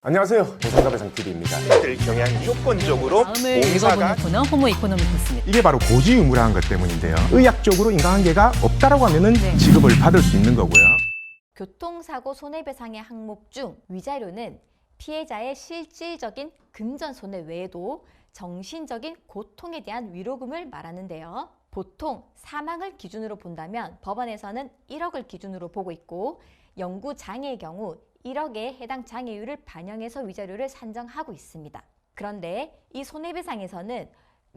안녕하세요. 보상가배상 TV입니다. 들 경향 조건적으로 다음을 공사가 읽어보는 코너 호모 이코노미크스입니다. 이게 바로 고지 의무라는 것 때문인데요. 의학적으로 인과관계가 없다라고 하면은 네. 지급을 받을 수 있는 거고요. 교통사고 손해배상의 항목 중 위자료는 피해자의 실질적인 금전 손해 외에도 정신적인 고통에 대한 위로금을 말하는데요. 보통 사망을 기준으로 본다면 법원에서는 1억을 기준으로 보고 있고 영구 장애의 경우 1억에 해당 장애율을 반영해서 위자료를 산정하고 있습니다. 그런데 이 손해배상에서는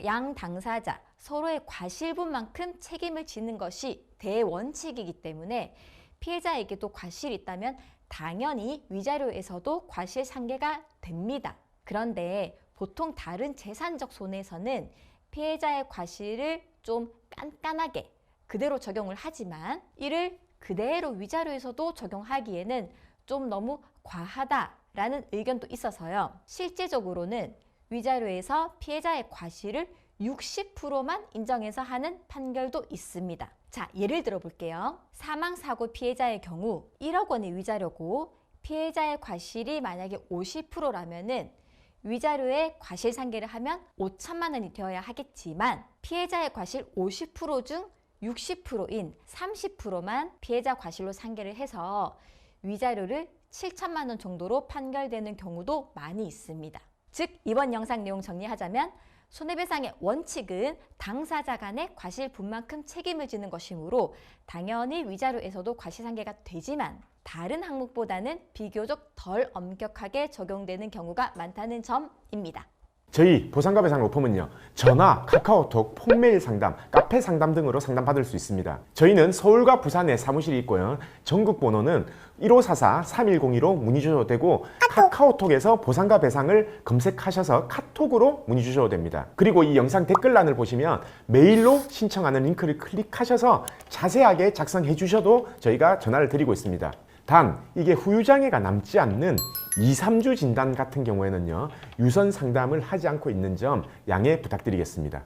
양 당사자 서로의 과실분만큼 책임을 지는 것이 대원칙이기 때문에 피해자에게도 과실이 있다면 당연히 위자료에서도 과실 상계가 됩니다. 그런데 보통 다른 재산적 손해에서는 피해자의 과실을 좀 깐깐하게 그대로 적용을 하지만 이를 그대로 위자료에서도 적용하기에는 좀 너무 과하다라는 의견도 있어서요. 실제적으로는 위자료에서 피해자의 과실을 60%만 인정해서 하는 판결도 있습니다. 자, 예를 들어 볼게요. 사망사고 피해자의 경우 1억 원의 위자료고 피해자의 과실이 만약에 50%라면은 위자료에 과실 상계를 하면 5천만 원이 되어야 하겠지만 피해자의 과실 50%중 60%인 30%만 피해자 과실로 상계를 해서 위자료를 7천만 원 정도로 판결되는 경우도 많이 있습니다. 즉 이번 영상 내용 정리하자면 손해배상의 원칙은 당사자 간의 과실 분만큼 책임을 지는 것이므로 당연히 위자료에서도 과실상계가 되지만 다른 항목보다는 비교적 덜 엄격하게 적용되는 경우가 많다는 점입니다. 저희 보상가배상 로펌은요. 전화, 카카오톡, 폰메일 상담, 카페 상담 등으로 상담받을 수 있습니다. 저희는 서울과 부산에 사무실이 있고요. 전국 번호는 1544-3102로 문의 주셔도 되고 카카오톡에서 보상가배상을 검색하셔서 카톡으로 문의 주셔도 됩니다. 그리고 이 영상 댓글란을 보시면 메일로 신청하는 링크를 클릭하셔서 자세하게 작성해 주셔도 저희가 전화를 드리고 있습니다. 단 이게 후유장애가 남지 않는 2, 3주 진단 같은 경우에는요 유선 상담을 하지 않고 있는 점 양해 부탁드리겠습니다.